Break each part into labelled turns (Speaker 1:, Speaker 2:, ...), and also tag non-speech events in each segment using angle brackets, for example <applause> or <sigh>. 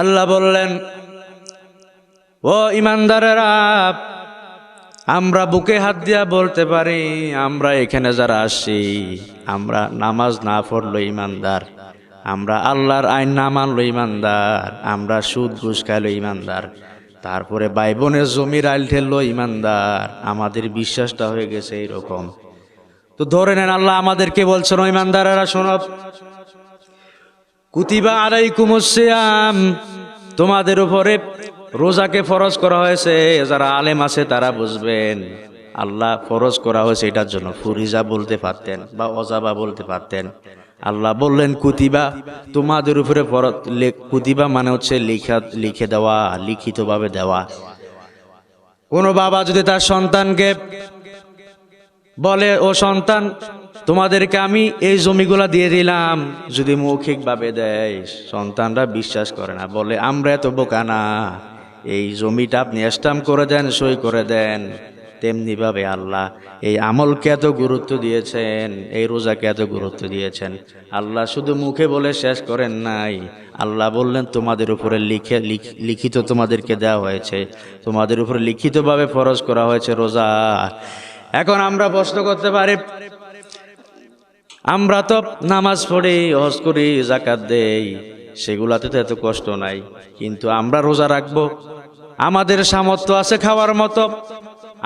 Speaker 1: আল্লাহ বললেন, ও ইমানদারেরা, আমরা বুকে হাত দিয়া বলতে পারি, আমরা এখানে যারা আসছি, আমরা নামাজ না পড়ল ইমানদার, আমরা আল্লাহর আইন না মানলো ইমানদার, আমরা সুদ ঘুষ খাইলো ইমানদার, তারপরে ভাই বোনের জমির আইল ঠেললো ইমানদার, আমাদের বিশ্বাসটা হয়ে গেছে এইরকম। তো ধরে নেন, আল্লাহ আমাদেরকে বলছেন ইমানদারেরা শোনব কুতিবা আড়াই আলাইকুমুসিয়াম তোমাদের উপরে রোজাকে ফরজ করা হয়েছে। যারা আলেম আছে, তারা বুঝবেন। আল্লাহ ফরজ করা হয়েছে, এটার জন্য ফুরিজা বলতে পারতেন বা অজাবা বলতে পারতেন। আল্লাহ বললেন, কুতিবা, তোমাদের উপরে ফরজ কুতিবা মানে হচ্ছে লিখা, লিখে দেওয়া, লিখিতভাবে দেওয়া। কোনো বাবা যদি তার সন্তানকে বলে, ও সন্তান তোমাদেরকে আমি এই জমিগুলা দিয়ে দিলাম। যদি মৌখিকভাবে দেয়, সন্তানরা বিশ্বাস করে না, বলে, আমরা এত বোকা না। এই জমিটা আপনি স্টাম্প করে দেন, সই করে দেন। তেমনিভাবে আল্লাহ এই আমলকে এত গুরুত্ব দিয়েছেন, এই রোজাকে এত গুরুত্ব দিয়েছেন। আল্লাহ শুধু মুখে বলে শেষ করেন নাই। আল্লাহ বললেন, তোমাদের উপরে লিখে, লিখ- লিখিত তোমাদেরকে দেওয়া হয়েছে। তোমাদের উপরে লিখিতভাবে ফরজ করা হয়েছে রোজা। এখন আমরা প্রশ্ন করতে পারি আমরা তো নামাজ পড়ি, হজ করি জাকাত দেই, সেগুলাতে তো এত কষ্ট নাই। কিন্তু আমরা রোজা রাখব। আমাদের সামর্থ্য আছে খাওয়ার মতো।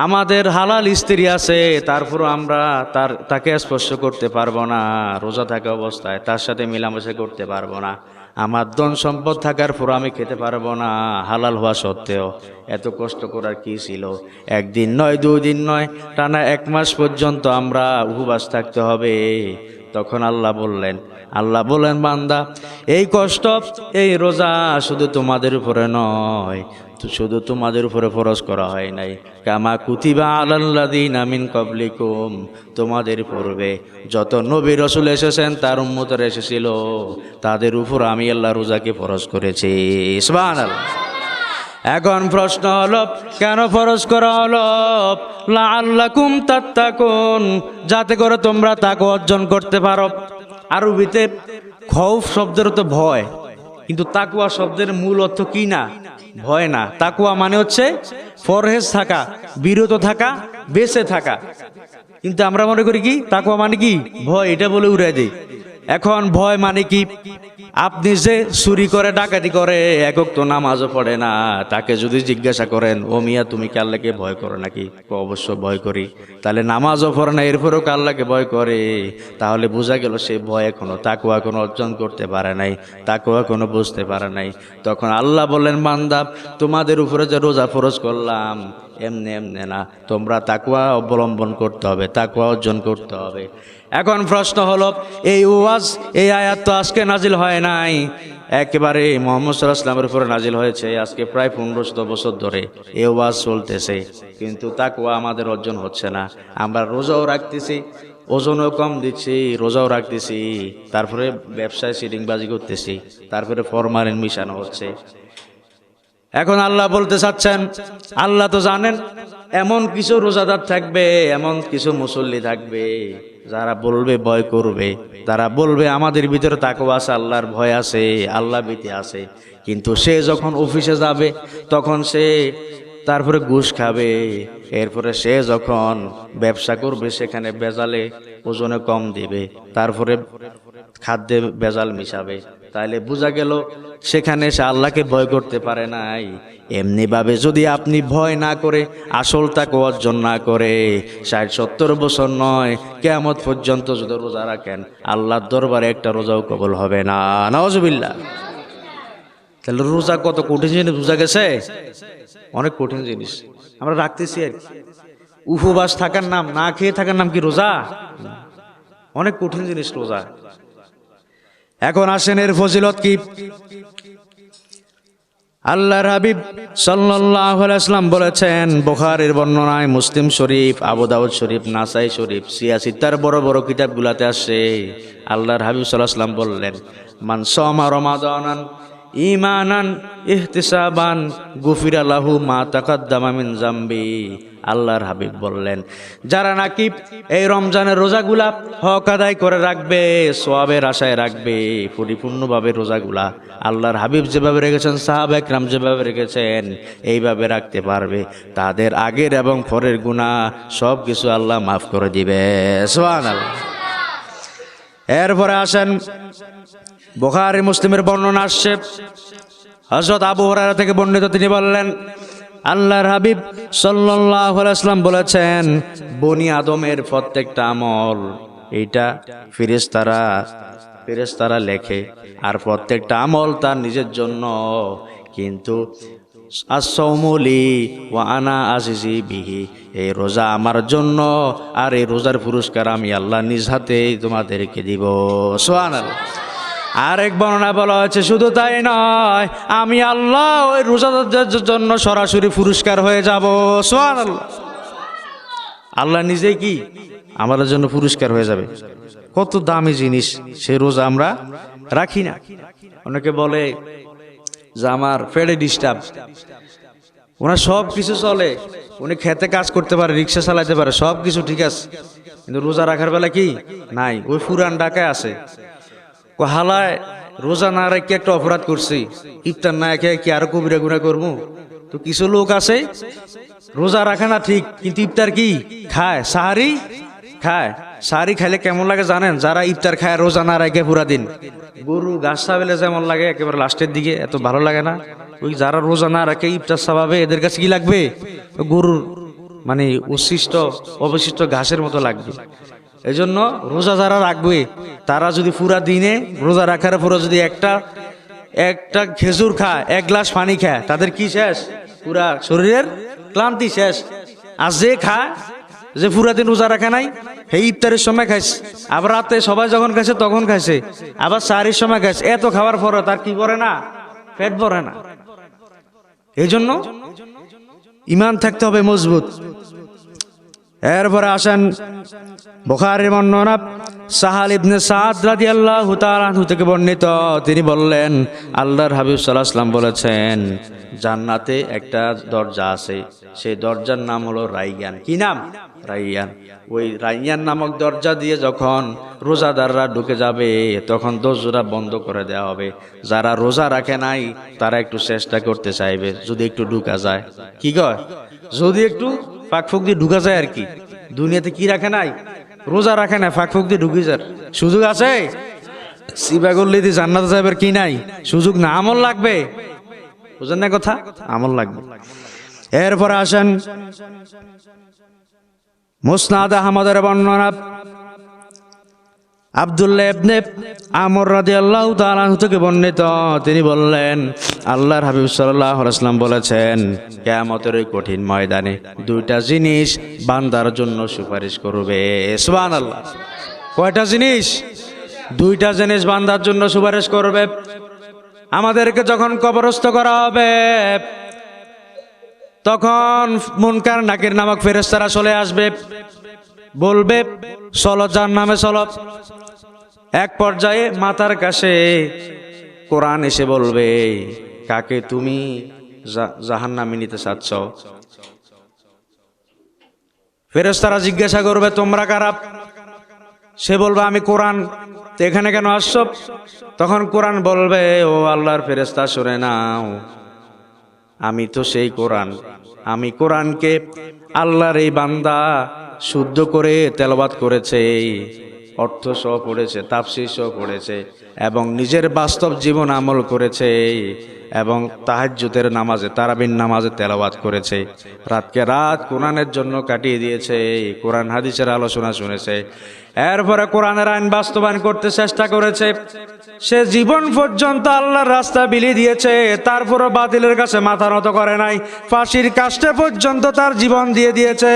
Speaker 1: আমাদের হালাল স্ত্রী আছে, তারপরও আমরা তার, তাকে স্পর্শ করতে পারব না, রোজা থাকা অবস্থায় তার সাথে মিলামেশা করতে পারব না, আমার ধন সম্পদ থাকার পর আমি খেতে পারব না, হালাল হওয়া সত্ত্বেও। এত কষ্ট করার কি ছিল? একদিন নয় দুই দিন নয়, টানা এক মাস পর্যন্ত আমরা উপবাস থাকতে হবে। তখন আল্লাহ বললেন আল্লাহ বললেন, বান্দা, এই কষ্ট, এই রোজা শুধু তোমাদের উপরে নয় শুধু তোমাদের উপরে ফরজ করা হয় নাই। কামা কুতিবা আলাল্লাদিন আমিন কবলিকুম তোমাদের পূর্বে যত নবী রসুল এসেছেন, তার উম্মতর এসেছিল। তাদের উপর আমি আল্লাহ রোজাকে ফরজ করেছি। সুবহানাল্লাহ। এখন প্রশ্ন হলো, কেন ফরজ করা হলো? লাল্লাকুম তাত্তাকুন। যাতে করে তোমরা তাকে অর্জন করতে পারো। আরবিতে খৌফ শব্দের তো ভয়, কিন্তু তাকুয়া শব্দের মূল অর্থ কি না? ভয় না। তাকুয়া মানে হচ্ছে ফরহেজ থাকা, বিরত থাকা, বেঁচে থাকা। কিন্তু আমরা মনে করি কি? তাকুয়া মানে কি? ভয়, এটা বলে উড়াই দেই এখন ভয় মানে কি? আপনি যে চুরি করে, ডাকাতি করে, একক তো নামাজও পড়ে না, তাকে যদি জিজ্ঞাসা করেন, ও মিয়া, তুমি কি আল্লাহকে ভয় করো নাকি? অবশ্য ভয় করি। তাহলে নামাজও পড়ে না, এরপরেও কি আল্লাহকে ভয় করে? তাহলে বোঝা গেল সে ভয় এখনও তাকুয়া কোনো অর্জন করতে পারে নাই তাকুয়া কোনো বুঝতে পারে নাই। তখন আল্লাহ বললেন মান্দাব তোমাদের উপরে যে রোজা ফরজ করলাম, এমনি এমনি না, তোমরা তাকুয়া অবলম্বন করতে হবে তাকুয়া অর্জন করতে হবে। এখন প্রশ্ন হলো, এই ওয়াজ, এই আয়াত তো আজকে নাজিল হয় নাই। একেবারে মোহাম্মদ সাল্লাহ ইসলামের উপরে নাজিল হয়েছে, আজকে প্রায় পনেরো শত বছর ধরে এ ওয়াজ চলতেছে। কিন্তু তাকুয়া আমাদের অর্জন হচ্ছে না। আমরা রোজাও রাখতেছি, ওজনও কম দিচ্ছি, রোজাও রাখতেছি। তারপরে ব্যবসায় সিটিংবাজি করতেছি, তারপরে ফরমালিন মিশানো হচ্ছে। এখন আল্লাহ বলতে চাচ্ছেন, আল্লাহ তো জানেন, এমন কিছু রোজাদার থাকবে, এমন কিছু মুসল্লি থাকবে। যারা বলবে ভয় করবে তারা বলবে আমাদের ভিতরে তাকেও আছে, আল্লাহর ভয় আছে, আল্লাহ ভীতি আছে। কিন্তু সে যখন অফিসে যাবে, তখন সে তারপরে ঘুষ খাবে। এরপরে সে যখন ব্যবসা করবে, সেখানে বেজালে ওজনে কম দিবে। তারপরে খাদ্যে বেজাল মিশাবে। তাইলে বোঝা গেল সেখানে সে আল্লাহকে ভয় করতে পারে নাই। এমনিভাবে যদি আপনি ভয় না করে, আসল তাকে অর্জন না করে, ষাট সত্তর বছর নয় কেমত পর্যন্ত যদি রোজা রাখেন, আল্লাহর দরবারে একটা রোজাও কবল হবে না। নজবিল্লা তাহলে রোজা কত কঠিন জিনিস, বোঝা গেছে? অনেক কঠিন জিনিস। আমরা রাখতেছি আর। উপবাস থাকার নাম, না খেয়ে থাকার নাম কি রোজা? অনেক কঠিন জিনিস রোজা। এখন আসেন এর ফজিলত কি? আল্লাহ হাবিব সাল্লাম বলেছেন, বোখারের বর্ণনায় মুসলিম শরীফ আবুদাউদ শরীফ, নাসাই শরীফ সিয়াসি তার বড় বড় কিতাবগুলাতে আসে। আল্লাহর হাবিব সাল্লাহ বললেন, মান রমাদান ইমানান, ইহতিসাবান গুফিরা লাহু মা তাকাদ্দামা মিন জাম্বি। আল্লাহর হাবিব বললেন, যারা নাকি এই রমজানের রোজাগুলা হক আদায় করে রাখবে সোয়াবের আশায় রাখবে, পরিপূর্ণভাবে রোজাগুলা আল্লাহর হাবিব যেভাবে রেখেছেন, সাহাব একরাম যেভাবে রেখেছেন, এইভাবে রাখতে পারবে। তাদের আগের এবং পরের গুণা সব কিছু আল্লাহ মাফ করে দিবে। সোহান আল্লাহ এরপরে আসেন বোখারি মুসলিমের বর্ণনা আসছে। হজরত আবু হরারা থেকে বর্ণিত তিনি বললেন, আল্লাহর হাবিব সাল্লাহ আসলাম বলেছেন, বনি আদমের প্রত্যেকটা আমল, এইটা ফিরেস্তারা ফিরেস্তারা লেখে। আর প্রত্যেকটা আমল তার নিজের জন্য। কিন্তু আসৌমলি ও আনা আসিসি বিহি, এই রোজা আমার জন্য, আর এই রোজার পুরস্কার আমি আল্লাহ নিজ হাতেই তোমাদেরকে দিব। সোহান আরেক বর্ণনা বলা হয়েছে, শুধু তাই নয়, আমি আল্লাহ ওই রোজাদারদের জন্য সরাসরি পুরস্কার হয়ে যাব। সোহান আল্লাহ আল্লাহ নিজে কি? আমাদের জন্য পুরস্কার হয়ে যাবে। কত দামি জিনিস, সে রোজা আমরা রাখি না। অনেকে বলে যে আমার ফেডে ডিস্টার্ব। ওনার সব কিছু চলে, উনি খেতে কাজ করতে পারে, রিক্সা চালাতে পারে সব কিছু ঠিক আছে। কিন্তু রোজা রাখার বেলা কি? নাই। ওই ফুরান ডাকায় আছে। হালায় রোজা না রেখে একটা অপরাধ করছি। ইফতার না রেখে কি আরও কবিরা গুণা করব তো কিছু লোক আছে, রোজা রাখে না ঠিক, কিন্তু ইফতার কি? খায়। সাহারি? খায়। সাহারি খাইলে কেমন লাগে জানেন? যারা ইফতার খায়, রোজা না রেখে পুরা দিন। গরু, গাছ সাবেলে যেমন লাগে, একেবারে লাস্টের দিকে, এত ভালো লাগে না। ওই যারা রোজা না রাখে ইফতার সাবাবে এদের কাছে কি লাগবে? গরুর মানে উচ্ছিষ্ট অবশিষ্ট ঘাসের মতো লাগবে। এই জন্য রোজা যারা রাখবে, তারা যদি পুরা দিনে রোজা রাখার পরে যদি একটা একটা খেজুর খায়, এক গ্লাস পানি খায়, তাদের কি শেষ? পুরা শরীরের ক্লান্তি শেষ। আর যে খায়, যে পুরা দিন রোজা রাখে নাই, সেই ইফতারের সময় খাইছে। আবার রাতে সবাই যখন খাইছে, তখন খাইছে। আবার চারির সময় খাইছে। এত খাওয়ার পরে তার কি পরে না? পেট ভরে না। এই জন্য ইমান থাকতে হবে মজবুত। এরপরে আসেন বুখারীর বর্ণনা, সাহাল ইবনে সাদ তাআলা আনহু থেকে বর্ণিত। তিনি বললেন, আল্লাহর হাবিব আলাইহি বলেছেন, জান্নাতে একটা দরজা আছে, সেই দরজার নাম হলো রাইয়ান। কি নাম? রাইয়ান। ওই রাইয়ান নামক দরজা দিয়ে যখন রোজাদাররা ঢুকে যাবে, তখন দরজাটা বন্ধ করে দেওয়া হবে। যারা রোজা রাখে নাই, তারা একটু চেষ্টা করতে চাইবে, যদি একটু ঢুকা যায়। কি কয়? যদি একটু ফাঁক ফুক দিয়ে ঢুকা যায় আর কি। দুনিয়াতে কি রাখে নাই? রোজা রাখে না ফাঁক ফুক দিয়ে ঢুকে যার সুযোগ আছে? সিবা করলে দিয়ে জান্নাত যাবার কি নাই? সুযোগ না, আমল লাগবে। বুঝেন না কথা? আমল লাগবে। এরপরে আসেন মুসনাদ আহমদের বর্ণনা আব্দুল্লাহ ইবনে আমর রাদিয়াল্লাহু তাআলা থেকে বর্ণিত। তিনি বললেন, আল্লাহর হাবিব সাল্লাল্লাহু ওয়াসাল্লাম বলেছেন, কিয়ামতের ওই কঠিন ময়দানে দুইটা জিনিস বান্দার জন্য সুপারিশ করবে। সুবহানাল্লাহ। কয়টা জিনিস? দুইটা জিনিস বান্দার জন্য সুপারিশ করবে। আমাদেরকে যখন কবরস্থ করা হবে, তখন মুনকার নাকির নামক ফেরেস্তারা চলে আসবে। বলবে চলো যার নামে চলো এক পর্যায়ে মাথার কাছে কোরআন এসে বলবে, কাকে তুমি জাহান নামে নিতে চাচ্ছ? ফেরেশতারা জিজ্ঞাসা করবে, তোমরা কারা? সে বলবে, আমি কোরআন এখানে কেন আসছ? তখন কোরআন বলবে, ও আল্লাহর ফেরেস্তা শুনে নাও, আমি তো সেই কোরআন। আমি কোরআনকে আল্লাহর এই বান্দা শুদ্ধ করে তেলবাদ করেছে। অর্থ সহ পড়েছে তাপসি সহ পড়েছে। এবং নিজের বাস্তব জীবন আমল করেছে এবং তাহাজ্জুদের নামাজে তারাবিন নামাজে তেলাওয়াত করেছে। রাতকে রাত কোরআনের জন্য কাটিয়ে দিয়েছে কোরআন হাদিসের আলোচনা শুনেছে। এরপরে কোরআনের আইন বাস্তবায়ন করতে চেষ্টা করেছে। সে জীবন পর্যন্ত আল্লাহর রাস্তা বিলি দিয়েছে, তারপরও বাতিলের কাছে মাথা নত করে নাই। ফাঁসির কাষ্টে পর্যন্ত তার জীবন দিয়ে দিয়েছে।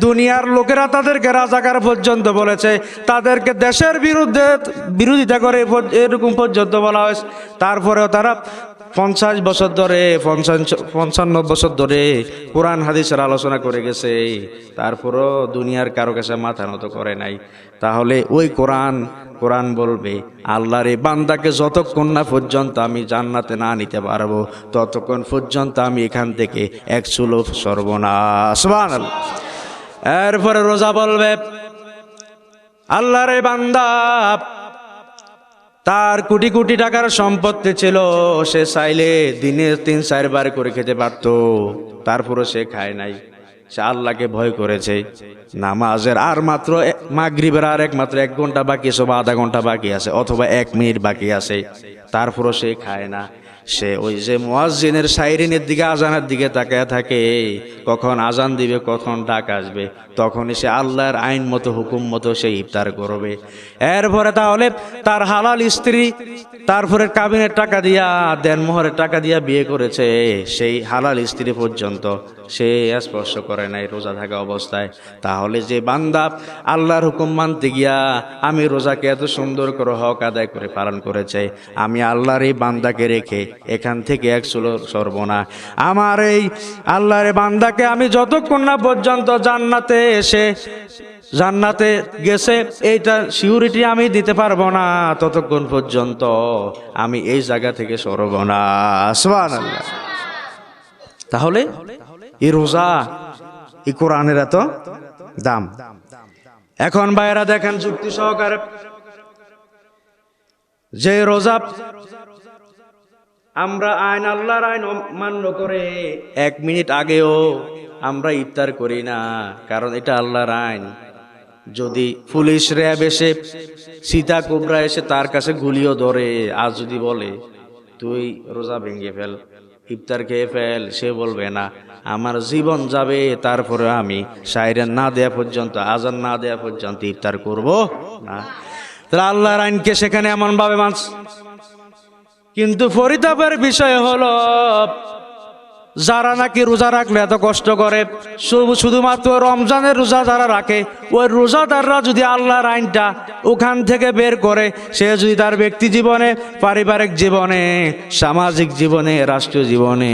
Speaker 1: দুনিয়ার লোকেরা তাদেরকে রাজাকার পর্যন্ত বলেছে। তাদেরকে দেশের বিরুদ্ধে বিরোধিতা করে এরকম পর্যন্ত বলা হয়েছে। তারপরেও তারা পঞ্চাশ বছর ধরে পঞ্চান্ন বছর ধরে কোরআন, হাদিসের আলোচনা করে গেছে। তারপরও দুনিয়ার কারও কাছে মাথা নত করে নাই। তাহলে ওই কোরআন কোরআন বলবে, আল্লাহর এই বান্দাকে যতক্ষণ না পর্যন্ত আমি জান্নাতে না নিতে পারব, ততক্ষণ পর্যন্ত আমি এখান থেকে এক সুলভ সর্বনাশ। এরপরে রোজা বলবে, আল্লাহরে বান্দা তার কোটি কোটি টাকার সম্পত্তি ছিল, সে চাইলে দিনে তিন, চারবার করে খেতে পারত। তারপরও সে খায় নাই। সে আল্লাহকে ভয় করেছে। নামাজের আর মাত্র মাগরীবের আর একমাত্র এক ঘণ্টা বাকি আছে, বা আধা ঘণ্টা বাকি আছে, অথবা এক মিনিট বাকি আছে। তারপরও সে খায় না। সে ওই যে মোয়াজ্জিনের সাইরিনের দিকে, আজানের দিকে তাকায় থাকে, কখন আজান দিবে, কখন ডাক আসবে, তখনই সে আল্লাহর আইন মতো, হুকুম মতো সে ইফতার করবে। এরপরে তাহলে তার হালাল স্ত্রী তারপরে কাবিনের টাকা দিয়া দেনমোহরের টাকা দিয়া বিয়ে করেছে, সেই হালাল স্ত্রী পর্যন্ত সে স্পর্শ করে নাই, রোজা থাকা অবস্থায়। তাহলে যে বান্দা আল্লাহর হুকুম মানতে গিয়া, আমি রোজাকে এত সুন্দর করে হক আদায় করে পালন করেছে, আমি আল্লাহর এই বান্দাকে রেখে এখান থেকে এক সুলো সর্বনা আমার এই আল্লাহর বান্দাকে আমি যতক্ষণ না পর্যন্ত জান্নাতে এসে, জান্নাতে গেছে, এইটা সিউরিটি আমি দিতে পারব না, ততক্ষণ পর্যন্ত আমি এই জায়গা থেকে সরব না। তাহলে এই রোজা এই কোরআনের এত দাম। এখন ভাইয়েরা দেখেন যুক্তি সহকারে। যে রোজা আমরা আইন আল্লাহর আইন মান্য করে। এক মিনিট আগেও আমরা ইফতার করি না, কারণ এটা আল্লাহর আইন। যদি পুলিশ র্যাব এসে সীতা কোবরা এসে তার কাছে গুলিও ধরে আজ যদি বলে, তুই রোজা ভেঙে ফেল, ইফতার খেয়ে ফেল, সে বলবে না। আমার জীবন যাবে, তারপরে আমি সাইরেন না দেয়া পর্যন্ত, আজান না দেয়া পর্যন্ত ইফতার করব না। তাহলে আল্লাহর আইনকে সেখানে এমনভাবে মানছ কিন্তু পরিতাপের বিষয় হলো, যারা নাকি রোজা রাখলে এত কষ্ট করে শুধুমাত্র রমজানের রোজা যারা রাখে, ওই রোজাদাররা যদি আল্লাহর আইনটা ওখান থেকে বের করে, সে যদি তার ব্যক্তি জীবনে, পারিবারিক জীবনে, সামাজিক জীবনে, রাষ্ট্রীয় জীবনে,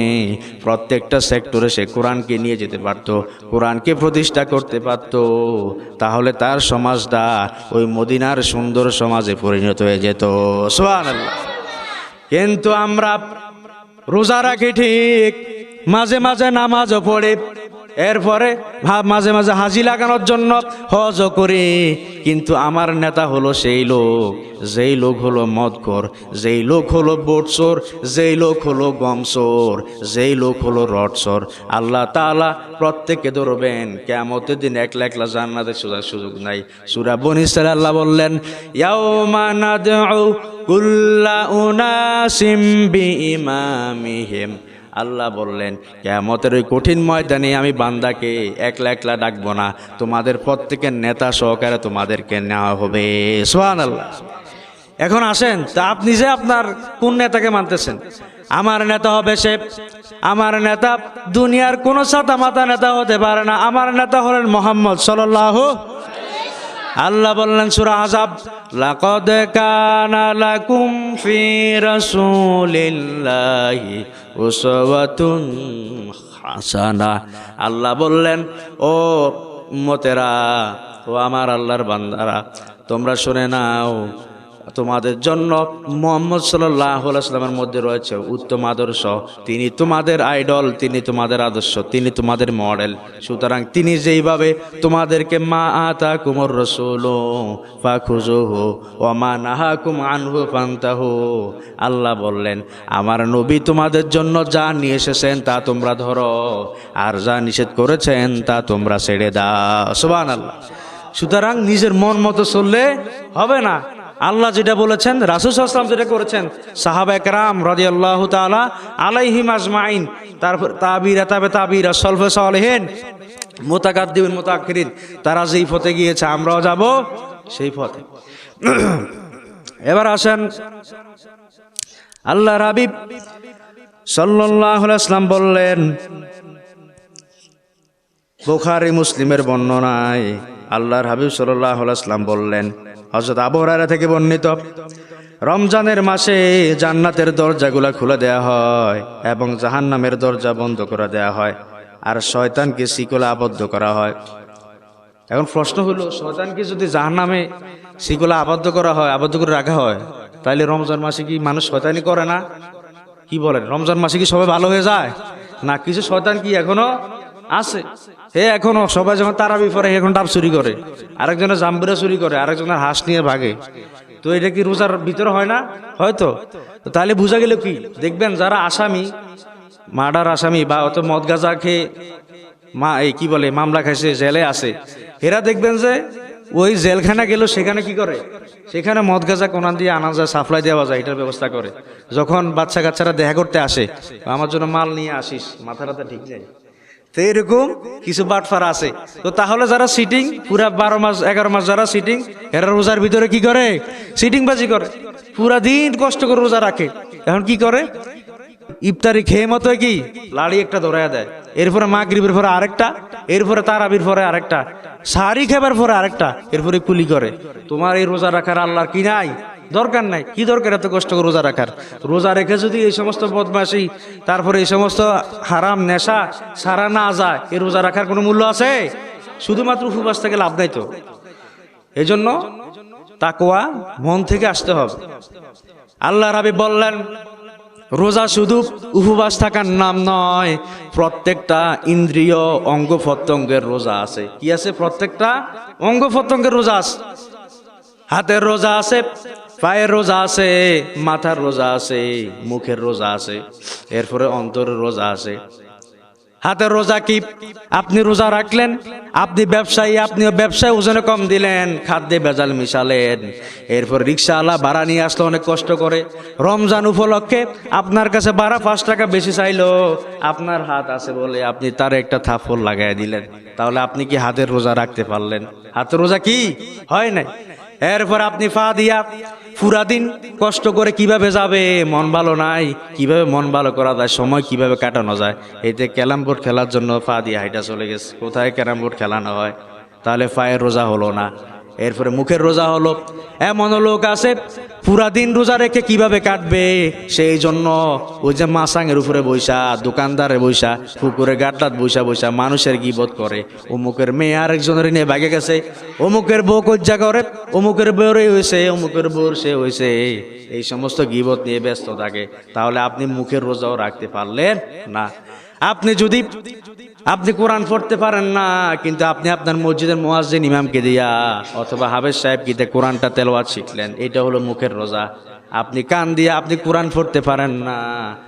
Speaker 1: প্রত্যেকটা সেক্টরে সে কোরআনকে নিয়ে যেতে পারতো, কোরআনকে প্রতিষ্ঠা করতে পারতো, তাহলে তার সমাজটা ওই মদিনার সুন্দর সমাজে পরিণত হয়ে যেত। সোহান কিন্তু আমরা রোজা রাখি ঠিক মাঝে মাঝে নামাজও পড়ি। এরপরে মাঝে মাঝে হাজি লাগানোর জন্য হজ করি। কিন্তু আমার নেতা হলো সেই লোক, যেই লোক হলো মদকর যেই লোক হলো বোটসোর, যেই লোক হলো গমসোর, যেই লোক হলো রটসর আল্লাহ তাআলা প্রত্যেককে ধরবেন। কেমতের দিন একলা একলা জান্নাতে সোজার সুযোগ নাই। সুরা বনিসার আল্লাহ বললেন, ইয়াউমা নাদউ কুল্লা উনাসিম বিইমামিহিম। আল্লাহ বললেন কেমতের ওই কঠিন ময়দানে আমি বান্দাকে একলা একলা ডাকবো না। তোমাদের প্রত্যেকের নেতা সহকারে তোমাদেরকে নেওয়া হবে। সোহান আল্লাহ এখন আসেন, তা আপনি যে আপনার কোন নেতাকে মানতেছেন? আমার নেতা হবে সে, আমার নেতা দুনিয়ার কোনো সাতা মাতা নেতা হতে পারে না। আমার নেতা হলেন মোহাম্মদ সাল্লাহ আল্লাহ বললেন, সুরা আজাব লাকদ কানা লাকুম ফি রাসূলিল্লাহি উসওয়াতুন হাসানা। আল্লাহ বললেন, ও উম্মতেরা, ও আমার আল্লাহর বান্দারা, তোমরা শুনে নাও তোমাদের জন্য মোহাম্মদ সাল্লামের মধ্যে রয়েছে উত্তম আদর্শ। তিনি তোমাদের আইডল, তিনি তোমাদের আদর্শ, তিনি তোমাদের মডেল। সুতরাং তিনি যেইভাবে তোমাদেরকে মা আতা কুমর রসুল ও মা আল্লাহ বললেন, আমার নবী তোমাদের জন্য যা নিয়ে এসেছেন তা তোমরা ধরো, আর যা নিষেধ করেছেন তা তোমরা ছেড়ে দাও। সুবান আল্লাহ সুতরাং নিজের মন মতো চললে হবে না। আল্লাহ যেটা বলেছেন, রাসুল আসলাম যেটা করেছেন সাহাবা একরাম রাজি আল্লাহ তালা আলাইহিম আজমাইন তারপর তাবিরা তাবে তাবিরা, সলফে সালেহেন দিবেন মোতাকিরিন তারা যেই পথে গিয়েছে, আমরাও যাব সেই পথে। এবার আসেন আল্লাহ রাবিব সাল্লাহ ইসলাম বললেন, বুখারি মুসলিমের বর্ণনায় আল্লাহর হাবিব সাল্লাহ সাল্লাম বললেন হজরত আবহরারা থেকে বর্ণিত। রমজানের মাসে জান্নাতের দরজাগুলা খুলে দেয়া হয় এবং জাহান্নামের দরজা বন্ধ করে দেয়া হয় আর শয়তানকে শিকলে আবদ্ধ করা হয়। এখন প্রশ্ন হলো, শয়তানকে যদি জাহান্নামে শিকলে আবদ্ধ করা হয়, আবদ্ধ করে রাখা হয় তাহলে রমজান মাসে কি মানুষ শয়তানি করে না? কি বলেন, রমজান মাসে কি সবাই ভালো হয়ে যায়? না, কিছু শয়তান কি এখনও আছে? হে, এখনও সবাই যখন তারাবি পরে, এখন ডাব চুরি করে। আরেকজনের জাম্বুরা চুরি করে, আরেকজনের হাঁস নিয়ে ভাগে। তো এটা কি রোজার ভিতরে হয় না? হয়তো। তাহলে বোঝা গেল কি? দেখবেন যারা আসামি, মার্ডার আসামি বা অত মদ গাঁজা খেয়ে মা, এই কি বলে, মামলা খাইছে, জেলে আছে, এরা দেখবেন যে ওই জেলখানা গেল, সেখানে কি করে? সেখানে মদ গাঁজা কোনান দিয়ে আনা যায়, সাপ্লাই দেওয়া যায়, এটার ব্যবস্থা করে। যখন বাচ্চা কাচ্চারা দেখা করতে আসে, আমার জন্য মাল নিয়ে আসিস মাথা টাথা ঠিক নেই। তো এরকম কিছু বাটফার আছে। তো তাহলে যারা সিটিং পুরা বারো মাস, এগারো মাস যারা সিটিং এরা রোজার ভিতরে কি করে? সিটিং বাজি করে। পুরা দিন কষ্ট করে রোজা রাখে। এখন কি করে? ইফতারি খেয়ে মতো কি? লাড়ি একটা ধরাইয়া দেয়। এরপরে মা মাগরিবের পরে আরেকটা, এরপরে তারাবির পরে আরেকটা সারি খাবার পরে আরেকটা, এরপরে কুলি করে। তোমার এই রোজা রাখার আল্লাহর কি নাই? দরকার নাই। কি দরকার এত কষ্ট করে রোজা রাখার? রোজা রেখে যদি এই সমস্ত বদমাশি, তারপরে এই সমস্ত হারাম নেশা সারা না যায় এই রোজা রাখার কোনো মূল্য আছে? শুধুমাত্র উপবাস থেকে লাভ নাই তো। এই জন্য তাকোয়া মন থেকে আসতে হবে। আল্লাহ রাবি বললেন, রোজা শুধু উপবাস থাকার নাম নয়, প্রত্যেকটা ইন্দ্রিয় অঙ্গ প্রত্যঙ্গের রোজা আছে। কি আছে? প্রত্যেকটা অঙ্গ প্রত্যঙ্গের রোজা আছে। হাতের রোজা আছে পায়ের রোজা আছে, মাথার রোজা আছে, মুখের রোজা আছে, এরপরে অন্তরের রোজা আছে। হাতের রোজা কি আপনি রোজা রাখলেন? আপনি ব্যবসায়ী, আপনিও ব্যবসায় ওজনে কম দিলেন, খাদ্যে বেজাল মিশালেন। এরপর রিক্সাওয়ালা ভাড়া নিয়ে আসলো, অনেক কষ্ট করে। রমজান উপলক্ষে আপনার কাছে ভাড়া পাঁচ টাকা বেশি চাইলো, আপনার হাত আছে বলে আপনি তার একটা থাপ্পড় লাগাই দিলেন। তাহলে আপনি কি হাতের রোজা রাখতে পারলেন? হাতের রোজা কি? হয় নাই? এরপর আপনি ফা দিয়া পুরা দিন কষ্ট করে কীভাবে যাবে? মন ভালো নাই। কীভাবে মন ভালো করা যায়? সময় কীভাবে কাটানো যায়? এতে ক্যারাম বোর্ড খেলার জন্য ফা দিয়া হাইটা চলে গেছে। কোথায় ক্যারাম বোর্ড খেলানো হয়? তাহলে ফায়ের রোজা হলো না। এরপরে মুখের রোজা হলো। এমন লোক আছে, পুরা দিন রোজা রেখে কীভাবে কাটবে? সেই জন্য ওই যে মাসাঙের উপরে বৈশা দোকানদারে বৈশা পুকুরে গাটলাত বৈশা বৈশা মানুষের গিবত করে। অমুকের মেয়ে আরেকজনের নিয়ে ভাগে গেছে। অমুকের বউ কজ্জা করে, অমুকের বউরে হয়েছে, অমুকের বউর সে হয়েছে। এই সমস্ত গিবত নিয়ে ব্যস্ত থাকে। তাহলে আপনি মুখের রোজাও রাখতে পারলেন না। আপনি যদি আপনি কোরআন পড়তে পারেন না, কিন্তু আপনি আপনার মসজিদের মোয়াজ্জিন ইমামকে দিয়া অথবা হাবেজ সাহেব গীতে কোরআনটা তেলোয়াত শিখলেন। এটা হলো মুখের রোজা। আপনি কান দিয়ে আপনি কোরআন পড়তে পারেন না।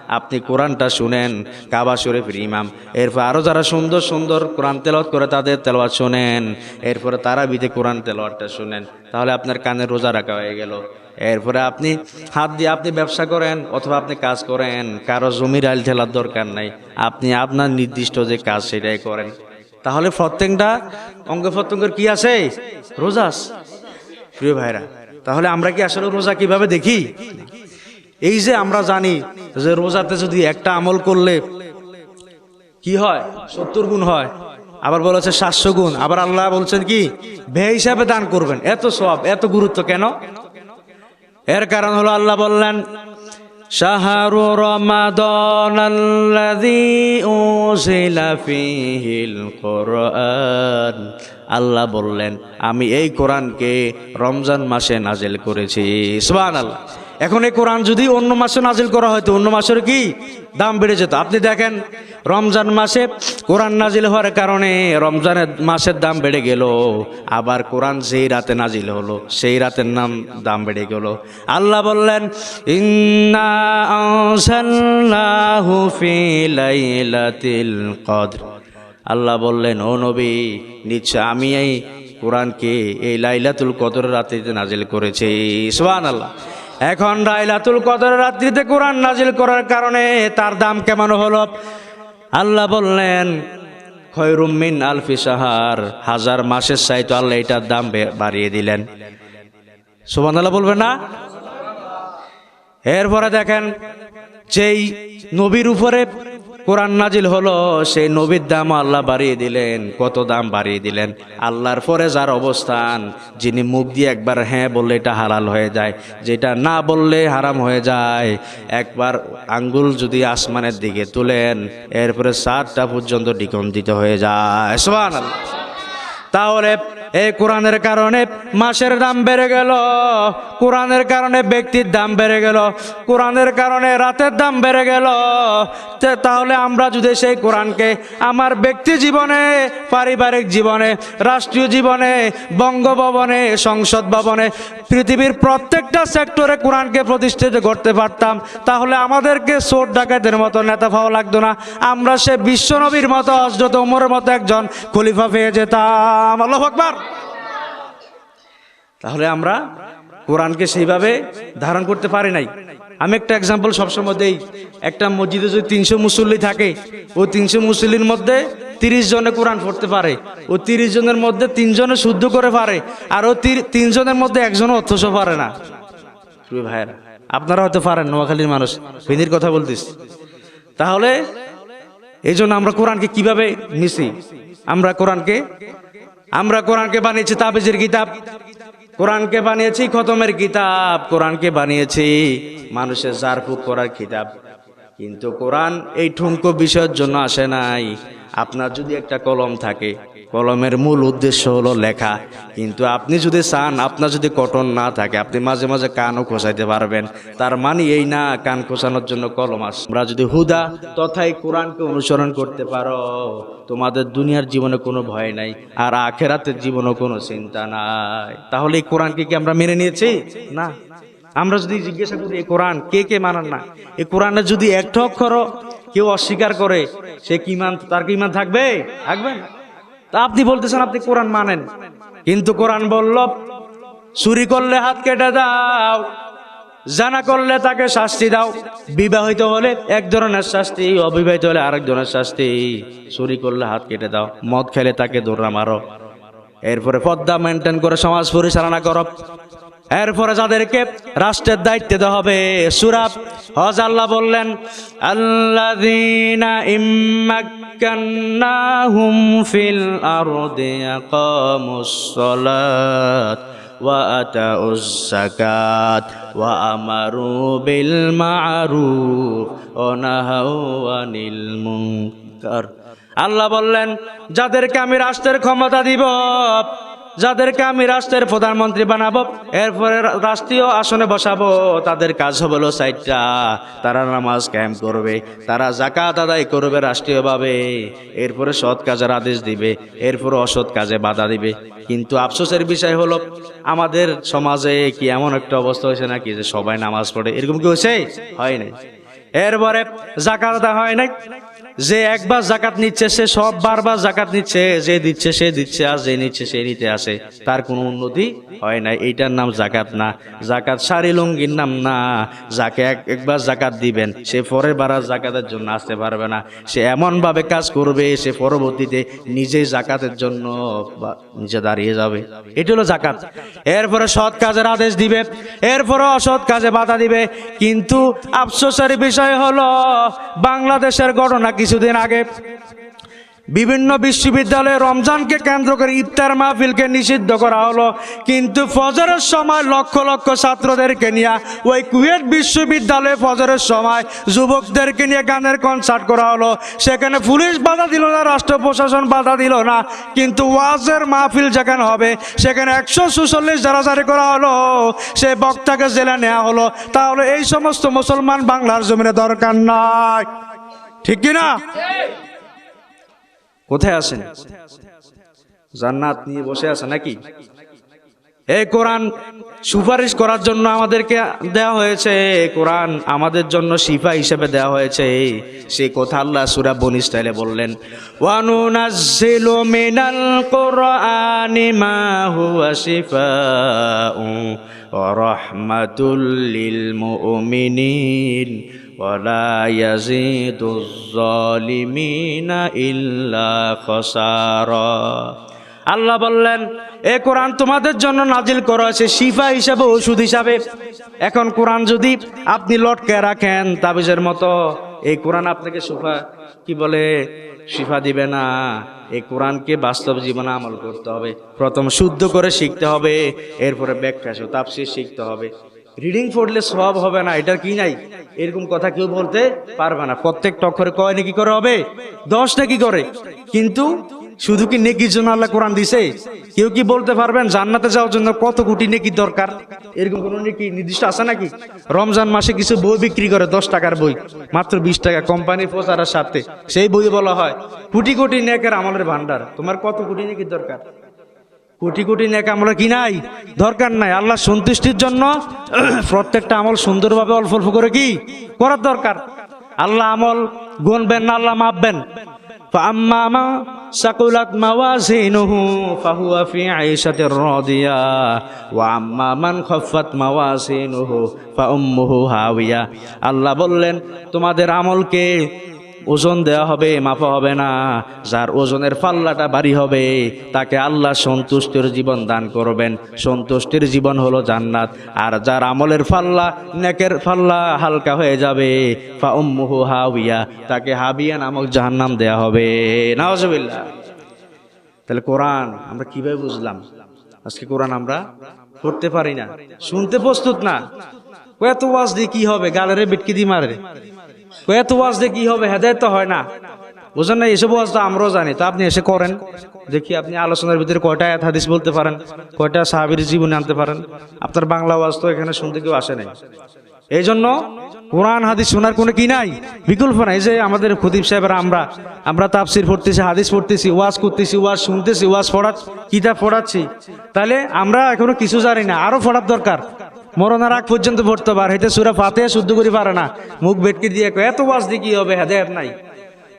Speaker 1: আপনি কোরআনটা শুনেন, কাবা শরীফের ইমাম। এরপর আরও যারা সুন্দর সুন্দর কোরআন তেলাওয়াত করে তাদের তেলাওয়াত শোনেন। এরপরে তারা বিধে কোরআন তেলাওয়াতটা শুনেন। তাহলে আপনার কানের রোজা রাখা হয়ে গেল। এরপরে আপনি হাত দিয়ে আপনি ব্যবসা করেন অথবা আপনি কাজ করেন, কারও জমির আইল ঠেলার দরকার নাই। আপনি আপনার নির্দিষ্ট যে কাজ সেটাই করেন। তাহলে প্রত্যেকটা অঙ্গ প্রত্যঙ্গের কি আছে? রোজা আছে। প্রিয় ভাইরা তাহলে আমরা কি আসলে রোজা কীভাবে দেখি? এই যে আমরা জানি যে রোজাতে যদি একটা আমল করলে কি হয়? সত্তর গুণ হয়। আবার বলেছে সাতশো গুণ। আবার আল্লাহ বলছেন কি? ভে হিসাবে দান করবেন। এত সব এত গুরুত্ব কেন? এর কারণ হলো আল্লাহ বললেন শাহরু رمضان الذي أنزل فيه القرآن. আল্লাহ বললেন, আমি এই কোরআনকে রমজান মাসে নাজেল করেছি। সুবহানাল্লাহ। এখন এই কোরআন যদি অন্য মাসে নাজিল করা হয়তো, অন্য মাসের কি? দাম বেড়ে যেত। আপনি দেখেন, রমজান মাসে কোরআন নাজিল হওয়ার কারণে রমজানের মাসের দাম বেড়ে গেল। আবার কোরআন যেই রাতে নাজিল হলো, সেই রাতের নাম দাম বেড়ে গেল। আল্লাহ বললেন আল্লাহ বললেন, ও নবী, নিশ্চয় আমি এই কোরআনকে এই লাইলাতুল কদর রাতে নাজিল করেছি। সুবহানাল্লাহ। এখন রাইলাতুল কদর রাত্রিতে কোরআন নাজিল করার কারণে তার দাম কেমন হলো? আল্লাহ বললেন খয়রুমিন আলফি সাহার হাজার মাসের চাইতো আল্লাহ এটার দাম বাড়িয়ে দিলেন। সুবহানাল্লাহ বলবেন না? এরপরে দেখেন, যেই নবীর উপরে কোরআন নাজিল হলো, সেই নবীর দাম আল্লাহ বাড়িয়ে দিলেন। কত দাম বাড়িয়ে দিলেন? আল্লাহর পরে যার অবস্থান, যিনি মুখ দিয়ে একবার হ্যাঁ বললে এটা হালাল হয়ে যায়, যেটা না বললে হারাম হয়ে যায়। একবার আঙ্গুল যদি আসমানের দিকে তুলেন, এরপরে সাতটা পর্যন্ত দ্বিখণ্ডিত হয়ে যায়। তাহলে এই কোরআনের কারণে মাসের দাম বেড়ে গেল, কোরআনের কারণে ব্যক্তির দাম বেড়ে গেল, কোরআনের কারণে রাতের দাম বেড়ে গেল। তাহলে আমরা যদি সেই কোরআনকে আমার ব্যক্তি জীবনে, পারিবারিক জীবনে, রাষ্ট্রীয় জীবনে, বঙ্গভবনে, সংসদ ভবনে, পৃথিবীর প্রত্যেকটা সেক্টরে কোরআনকে প্রতিষ্ঠিত করতে পারতাম, তাহলে আমাদেরকে সোট ডাকাতের মতো নেতা পাওয়া লাগতো না। আমরা সে বিশ্বনবীর মতো হজরত ওমরের মতো একজন খলিফা পেয়ে যেতাম। আল্লাহ আকবার। তাহলে আমরা কোরআনকে সেইভাবে ধারণ করতে পারি নাই। আমি একটা এক্সাম্পল সবসময় দেই। একটা মসজিদে যদি তিনশো মুসল্লি থাকে ও তিনশো মুসল্লির মধ্যে তিরিশ জনে কোরআন পড়তে পারে। ও তিরিশ জনের মধ্যে তিনজনে শুদ্ধ করে পারে। আর ও তিনজনের মধ্যে একজনও অথচ পারে না। ভাইয়েরা, আপনারা হয়তো পারেন, নোয়াখালীর মানুষ। ফেনির কথা বলতিস। তাহলে এই জন্য আমরা কোরআনকে কীভাবে মিশি আমরা কোরআনকে আমরা কোরআনকে বানিয়েছি তাবিজের কিতাব। কোরআনকে বানিয়েছি, খতমের কিতাব। কোরআনকে বানিয়েছি, মানুষের জারফুক করার কিতাব। কিন্তু কোরআন এই ঠুমকো বিষয়ের জন্য আসে নাই। আপনার যদি একটা কলম থাকে, কলমের মূল উদ্দেশ্য হলো লেখা। কিন্তু আপনি যদি চান, আপনার যদি কটন না থাকে, আপনি মাঝে মাঝে কানও খোসাইতে পারবেন। তার মানে এই না, কান খোসানোর জন্য কলম আস আমরা যদি হুদা তথাই কোরআনকে অনুসরণ করতে পারো, তোমাদের দুনিয়ার জীবনে কোনো ভয় নাই, আর আখেরাতের জীবনে কোনো চিন্তা নাই। তাহলে এই কোরআনকে কি আমরা মেনে নিয়েছি? না। আমরা যদি জিজ্ঞাসা করি এই কোরআন কে কে মানান না? এই কোরআনে যদি একটা অক্ষর কেউ অস্বীকার করে, সে কি মান, তার কি মান থাকবে? থাকবে তা আপনি বলতেছেন, আপনি কোরআন মানেন। কিন্তু কোরআন বলল, চুরি করলে হাত কেটে দাও, জানা করলে তাকে শাস্তি দাও। বিবাহিত হলে এক ধরনের শাস্তি, অবিবাহিত হলে আরেক ধরনের শাস্তি। চুরি করলে হাত কেটে দাও, মদ খেলে তাকে দৌড়া মারো। এরপরে পদ্মা মেনটেন করে সমাজ পরিচালনা করো। এরপরে যাদেরকে রাষ্ট্রের দায়িত্ব দেওয়া হবে, সুরাব হজ আল্লাহ বললেন ওয়া আমারু আল্লাহ বললেন, যাদেরকে আমি রাষ্ট্রের ক্ষমতা দিব যাদেরকে আমি রাষ্ট্রের প্রধানমন্ত্রী বানাবো, এরপরে রাষ্ট্রীয় আসনে বসাবো, তাদের কাজ হলো সাইটটা তারা নামাজ ক্যাম্প করবে, তারা জাকাত আদায় করবে রাষ্ট্রীয়ভাবে। এরপরে সৎ কাজের আদেশ দিবে, এরপরে অসৎ কাজে বাধা দিবে। কিন্তু আফসোসের বিষয় হলো, আমাদের সমাজে কি এমন একটা অবস্থা হয়েছে নাকি যে সবাই নামাজ পড়ে? এরকম কি হয়েছে? হয় নাই। এরপরে জাকাত হয় নাই। যে একবার জাকাত নিচ্ছে, সে সব বারবার জাকাত নিচ্ছে, যে দিচ্ছে, সে দিচ্ছে, আর যে নিচ্ছে, সে নিতে আসে। তার কোনো উন্নতি হয় না। এইটার নাম জাকাত না। জাকাত সারি লুঙ্গির নাম না। যাকে এক- একবার জাকাত দিবেন, সে পরের বার আর জাকাতের জন্য আসতে পারবে না। সে এমনভাবে কাজ করবে, সে পরবর্তীতে নিজেই জাকাতের জন্য নিজে দাঁড়িয়ে যাবে। এটি হলো জাকাত। এরপরে সৎ কাজের আদেশ দিবে, এরপরে অসৎ কাজে বাধা দিবে। কিন্তু আফসোসের বিষয় হলো, বাংলাদেশের ঘটনা কিছুদিন আগে বিভিন্ন বিশ্ববিদ্যালয়ে রমজানকে কেন্দ্র করে ইফতার মাহফিলকে নিষিদ্ধ করা হলো। কিন্তু ফজরের সময় লক্ষ লক্ষ ছাত্রদেরকে নিয়ে ওই কুয়েট বিশ্ববিদ্যালয়ে ফজরের সময় যুবকদেরকে নিয়ে গানের কনসার্ট করা হলো। সেখানে পুলিশ বাধা দিল না, রাষ্ট্র প্রশাসন বাধা দিল না। কিন্তু ওয়াজের মাহফিল যেখানে হবে, সেখানে একশো সুচল্লিশ যারা জারি করা হলো। সে বক্তাকে জেলে নেওয়া হলো। তাহলে এই সমস্ত মুসলমান বাংলার জমিনে দরকার নাই। ঠিক কিনা? কোথায় আছেন? জান্নাত নিয়ে বসে আছে নাকি? এই কোরআন সুপারিশ করার জন্য আমাদেরকে দেওয়া হয়েছে কোরআন আমাদের জন্য শিফা হিসেবে দেওয়া হয়েছে। সেই কথা আল্লাহ সুরা বনি স্টাইলে বললেন, ওয়ানুনাজ্জিলু মিনাল কোরআনি মা হুয়া শিফাউ ওয়া রাহমাতুল লিল মুমিনিন। ولا يزيد الظالمين إلا خسارا আল্লাহ বললেন এ কোরআন তোমাদের জন্য নাজিল করা হয়েছে শিফা হিসাবে ওষুধ হিসাবে এখন কোরআন যদি আপনি লটকে রাখেন তাবিজের মতো এই কোরআন আপনাকে সুফা কি বলে শিফা দিবে না এই কোরআনকে বাস্তব জীবনে আমল করতে হবে প্রথম শুদ্ধ করে শিখতে হবে এরপরে ব্যাখ্যা সহ তাপসির শিখতে হবে রিডিং পড়লে সব হবে না, এটা কি নাই? এরকম কথা কেউ বলতে পারবে না। প্রত্যেক টক্ষরে কয় নাকি করে হবে? দশ নাকি করে? কিন্তু শুধু কি নেকির জন্য আল্লাহ কোরআন দিছে? কেউ কি বলতে পারবেন, জান্নাতে যাওয়ার জন্য কত কোটি নেকির দরকার? এরকম কোনো নেকি নির্দিষ্ট আছে নাকি? রমজান মাসে কিছু বই বিক্রি করে, দশ টাকার বই, মাত্র বিশ টাকা কোম্পানির প্রচারের সাথে সেই বই বলা হয়, কোটি কোটি নেকের আমলের ভান্ডার তোমার কত কোটি নেকির দরকার? কোটি কোটি নেক আমরা কি নাই? দরকার নাই। আল্লাহ সন্তুষ্টির জন্য <clears throat> প্রত্যেকটা আমল সুন্দরভাবে অল্প অল্প করে কি? করার দরকার। আল্লাহ আমল গুনবেন না, আল্লাহ মাপবেন। আল্লাহ বললেন, তোমাদের আমলকে ওজন দেওয়া হবে, মাফা হবে না। যার ওজনের পাল্লাটা ভারী হবে, তাকে আল্লাহ সন্তুষ্টির জীবন দান করবেন। সন্তুষ্টির জীবন হলো জান্নাত। আর যার আমলের পাল্লা নেকের পাল্লা হালকা হয়ে যাবে ফা হাবিয়া তাকে হাবিয়া নামক জাহান্নাম দেয়া হবে। নাওজবিল্লাহ তাহলে কোরআন আমরা কীভাবে বুঝলাম? আজকে কোরআন আমরা পড়তে পারি না, শুনতে প্রস্তুত না। এত ওয়াজ দিয়ে কি হবে? গালেরে বিটকি দি মারে এত ওয়াজ দিয়ে কি হবে? হেদায়ত হয় না। বুঝেন না এসব ওয়াজ তো আমরাও জানি। তো আপনি এসে করেন। দেখি আপনি আলোচনার ভিতরে কয়টা আয়াত, হাদিস বলতে পারেন, কয়টা সাহাবির জীবনে আনতে পারেন। আপনার বাংলা ওয়াজ তো এখানে শুনতে কেউ আসে নাই। এই জন্য কোরআন, হাদিস শোনার কোনো কি নাই? বিকল্প নাই। যে আমাদের খতিব সাহেবরা, আমরা আমরা তাফসির পড়তেছি, হাদিস পড়তেছি, ওয়াজ করতেছি, ওয়াজ শুনতেছি, ওয়াজ পড়া, কিতাব পড়াচ্ছি। তাহলে আমরা এখনও কিছু জানি না। আরও পড়ার দরকার। মরণের আগ পর্যন্ত পড়তে পারে। হেতে সুরা ফাতে শুদ্ধ করে পারে না। মুখ বেটকে দিয়ে এত ওয়াজ দিয়ে কি হবে, হেদায়ত নাই।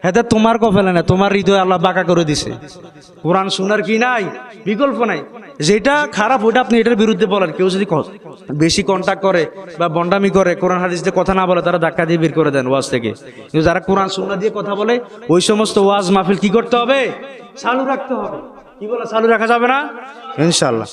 Speaker 1: হেতে তোমার কফেলে না তোমার হৃদয় আল্লাহ বাঁকা করে দিছে। কোরআন শোনার কি নাই? বিকল্প নাই। যেটা খারাপ ওটা আপনি এটার বিরুদ্ধে বলেন। কেউ যদি বেশি কন্টাক্ট করে বা বন্ডামি করে, কোরআন হাদিস দিয়ে কথা না বলে, তারা ধাক্কা দিয়ে বের করে দেন ওয়াজ থেকে। কিন্তু যারা কোরআন সুন্নাহ দিয়ে কথা বলে, ওই সমস্ত ওয়াজ মাহফিল কি করতে হবে? চালু রাখতে হবে। কি বলে, চালু রাখা যাবে না? ইনশাল্লাহ